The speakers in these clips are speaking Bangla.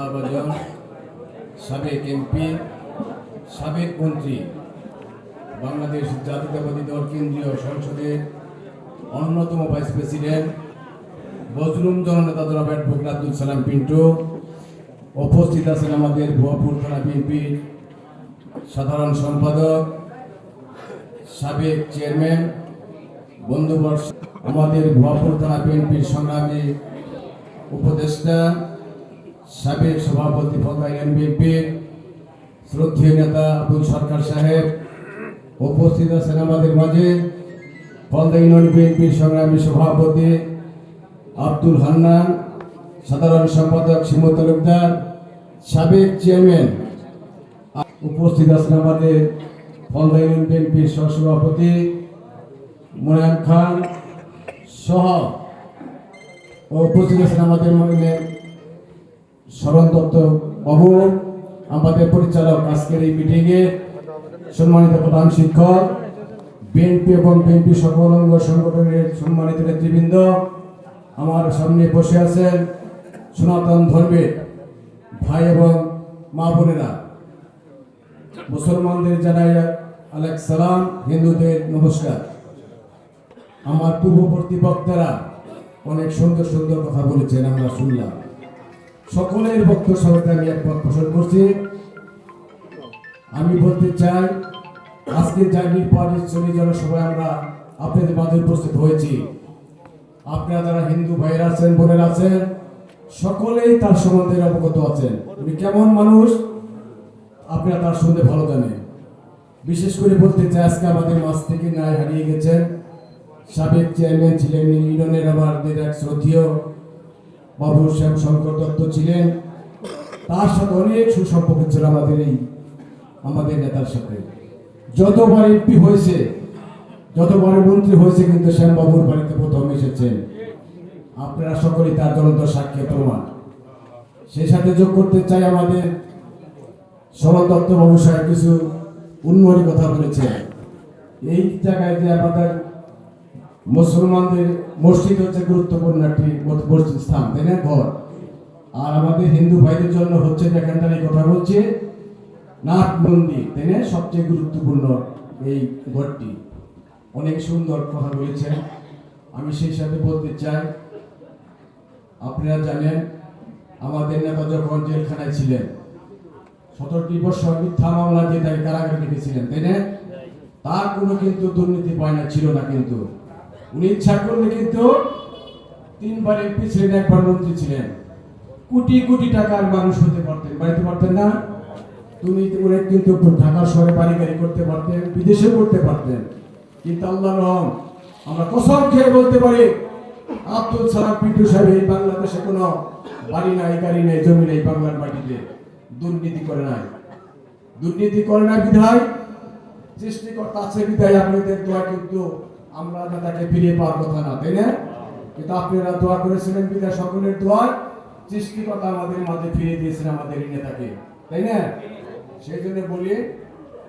শ্রদ্ধাভাজন সাবেক এমপি, সাবেক মন্ত্রী, বাংলাদেশ জাতীয়তাবাদী দল কেন্দ্রীয় সংসদের অন্যতম ভাইস প্রেসিডেন্ট বজলুম জননেতা জনাব অ্যাডভোকেট আব্দুল সালাম পিন্টু, উপস্থিত আছেন আমাদের ভুয়াপুর থানা বিএনপির সাধারণ সম্পাদক, সাবেক চেয়ারম্যান, বন্ধুবর্ষ, আমাদের ভুয়াপুর থানা বিএনপির সংগ্রামী উপদেষ্টা সাবেক সভাপতি ফকাইন বিএনপির শ্রদ্ধেয় নেতা আবুল সরকার সাহেব, উপস্থিত আছেন আমাদের মাঝে। ফলদা ইউনিয়ন বিএনপির সংগ্রামী সভাপতি আব্দুল হান্নান, সাধারণ সম্পাদক শিমু তালুকদার সাবেক চেয়ারম্যান উপস্থিত আছেন আমাদের ফলদা ইউনিয়ন বিএনপির সহসভাপতি মোনায়ম খান সহ। উপস্থিত আছেন আমাদের শরণ দত্ত বাবু, আমাদের পরিচালক আজকের এই মিটিংয়ে সম্মানিত প্রধান শিক্ষক বিএনপি এবং বিএনপি সকল অঙ্গ সংগঠনের সম্মানিত নেতৃবৃন্দ, আমার সামনে বসে আছেন সনাতন ধর্মের ভাই এবং মা বোনেরা। মুসলমানদের জানাই আলেক সালাম, হিন্দুদের নমস্কার। আমার পূর্ববর্তী বক্তারা অনেক সুন্দর সুন্দর কথা বলেছেন, আমরা শুনলাম। সকলের বক্তব্য সাথে আমি একমত পোষণ করছি। আমি বলতে চাই আজকে যা নির্বাচনী জনসভায় আমরা আপনাদের মাঝে উপস্থিত হয়েছি। আপনারা যারা হিন্দু ভাইয়ের আছেন, বোনের আছেন, সকলেই তার সম্বন্ধে অবগত আছেন। উনি কেমন মানুষ? আপনারা তার সম্বন্ধে ভালো জানেন। বিশেষ করে বলতে চাই, আজকে আমাদের মাছ থেকে নাই হারিয়ে গেছেন সাবেক চেয়ারম্যান ছিলেন ইউনিয়নের আমাদের এক শ্রদ্ধীয় বাবু শ্যাম শঙ্কর দত্ত ছিলেন। তার সাথে অনেক সুসম্পর্ক ছিল আমাদের এই আমাদের নেতার সাথে। যতবার এমপি হয়েছে, যতবার মন্ত্রী হয়েছে কিন্তু শ্যামবাবুর বাড়িতে প্রথম এসেছেন। আপনারা সকলেই তার জ্বলন্ত সাক্ষী প্রমাণ। সেই সাথে যোগ করতে চাই আমাদের শরৎ দত্ত বাবু সাহেব কিছু উন্নয়নের কথা বলেছেন। এই জায়গায় যে আমাদের মুসলমানদের মসজিদ হচ্ছে গুরুত্বপূর্ণ একটি মসজিদ স্থান, তাই না? ঘর আর আমাদের হিন্দু ভাইদের জন্য হচ্ছে যেখানটার এই কথা বলছে নাট মন্দির, তাই না? সবচেয়ে গুরুত্বপূর্ণ এই ঘরটি। অনেক সুন্দর কথা বলেছেন। আমি সেই সাথে বলতে চাই, আপনারা জানেন, আমাদের নেতা যখন জেলখানায় ছিলেন, সতেরোটি বছর মিথ্যা মামলা দিয়ে তাকে কারাগারে রেখেছিলেন, তাই না? তার কোনো কিন্তু দুর্নীতি পায়না ছিল না কিন্তু। উনি ইচ্ছা করলে কিন্তু তিনবার এমপি ছিলেন একবার মন্ত্রী ছিলেন। কোটি কোটি টাকার মানুষ হতে পারতেন, বাড়িতে পারতেন না। তুমি উনি কিন্তু ঢাকা শহরে বাড়ি গাড়ি করতে পারতেন, বিদেশে করতে পারতেন। কিন্তু আল্লাহ রহম, আমরা কসম খেয়ে বলতে পারি, আব্দুল সালাম পিন্টু সাহেব এই বাংলাদেশে কোনো বাড়ি নাই, গাড়ি নাই, জমি নেই বাংলার মাটিতে। দুর্নীতি করে নাই। দুর্নীতি করে না বিধায়, সৃষ্টিকর্তা আছে বিধায় আপনাদের দোয়া কিন্তু আমরা তাকে ফিরে পাওয়ার কথা না তাই না? কিন্তু আপনারা দোয়া করেছিলেন বিধায় সকলের দোয়ায় সৃষ্টিকর্তা আমাদের মাঝে ফিরিয়ে দিয়েছেন আমাদের নেতাকে তাই না? সেই জন্য বলি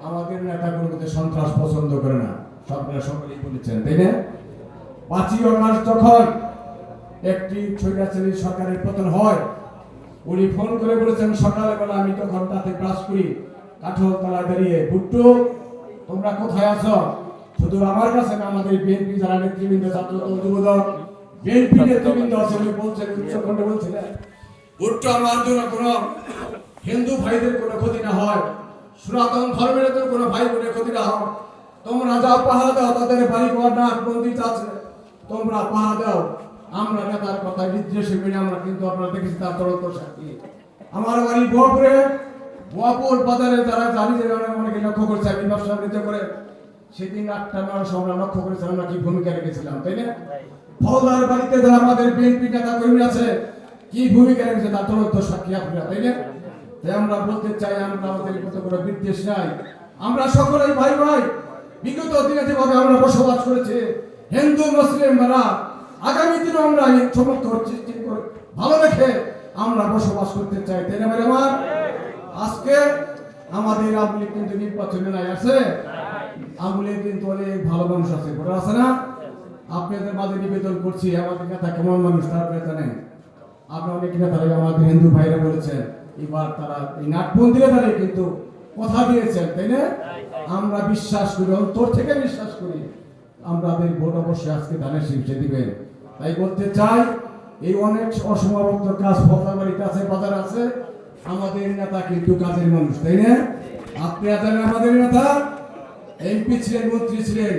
আমাদের নেতা কোনো কিন্তু সন্ত্রাস পছন্দ করে না আপনারা সকলেই বলেছেন তাই না? পাঁচই অগস্ট যখন একটি ছৈরাচারী সরকারের পতন হয় উনি ফোন করে বলেছেন সকালবেলা আমি তখন তাতে ক্লাস করি কাঠল তলায় দাঁড়িয়ে বুট্টু তোমরা কোথায় আছো? শুধু আমার কাছে আমাদের বিএনপি যারা নেতৃবৃন্দ, ছাত্র বিএনপি নেতৃবৃন্দ আছে উনি বলছেন উচ্চকণ্ঠে বলছিলেন ভুট্টু আমার জন্য কোনো হিন্দু ভাইদের কোনো ক্ষতি না হয়, সনাতন ধর্মের কোনো ভাই বোনের ক্ষতি না হয়। তোমরা যা পাহাড় দাও, তাদের বাড়ি ঘর নাট মন্দির আছে। তোমরা পাহাড় দাও। আমরা নেতার কথা নির্দেশে মেনে আমরা কিন্তু আপনারা দেখেছি তার তদন্ত সাক্ষী। আমার বাড়ি বোয়াপুরে বোয়াপুর বাজারে যারা জানি যে অনেকে লক্ষ্য করছে, আমি ব্যবসা করে। সেদিন আটটা মানুষ আমরা লক্ষ্য করেছি আমরা কি ভূমিকা রেখেছিলাম তাই না? ফলদার বাড়িতে যারা আমাদের বিএনপি নেতা কর্মী আছে কি ভূমিকা রেখেছে তার তদন্ত সাক্ষী আপনারা তাই না? তাই আমরা বলতে চাই আমরা আমাদের কত কোনো বিদ্বেষ নাই। আমরা সকলেই ভাই ভাই বিগত দিনে যেভাবে আমরা বসবাস করেছি হিন্দু মুসলিম মারা আগামী দিনে আমরা এই সমস্ত ভালো রেখে আমরা বসবাস করতে চাই তাই না ভাই আমার? আজকে আমাদের আপনি কিন্তু নির্বাচনে নাই আছে। আমলে কিন্তু অনেক ভালো মানুষ আছে ওরা আছে না? আপনাদের মাঝে নিবেদন করছি, আমাদের নেতা কেমন মানুষ, তার আপনারা জানেন আপনারা অনেক নেতারাই আমাদের হিন্দু ভাইরা বলেছেন এবার তারা এই নাটবন্দিরে তারা কিন্তু কথা দিয়েছেন, তাই না? আমরা বিশ্বাস করি, অন্তর থেকে বিশ্বাস করি আমাদের ভোট অবশ্যই আজকে ধানের শীর্ষে দিবেন। তাই বলতে চাই, এই অনেক অসমাবদ্ধ কাজ ফতাবাড়িতে আছে, বাজার আছে, আমাদের নেতা কিন্তু কাজের মানুষ, তাই না? আপনি জানেন আমাদের নেতা? এমপি ছিলেন, মন্ত্রী ছিলেন,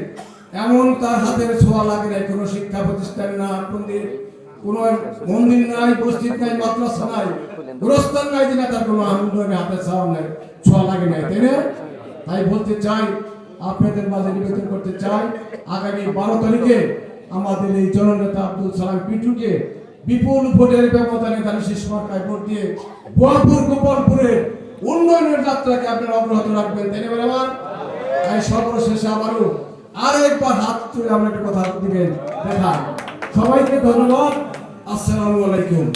এমন তার হাতের ছোঁয়া লাগে নাই। কোনো শিক্ষা প্রতিষ্ঠান না মন্দির কোন মন্দির নাই, মসজিদ নাই, মাদ্রাসা নাই, গোরস্থান নাই যে না তার কোনো আনন্দ নেই হাতের ছোঁয়া নাই, ছোঁয়া লাগে নাই, তাই না? তাই বলতে চাই, আপনাদের মাঝে নিবেদন করতে চাই, আগামী বারো তারিখে আমাদের এই জননেতা আব্দুল সালাম পিটুকে বিপুল ভোটের ব্যবধানে তার শেষ মার্কায় ভোট দিয়ে বোয়াপুর গোপালপুরে উন্নয়নের যাত্রাকে আপনারা অব্যাহত রাখবেন, তাই না তাই সর্বশেষে আবারও আর একবার হাত তুলে আমরা একটা কথা দিবেন। দেখা সবাইকে ধন্যবাদ। আসসালামু আলাইকুম।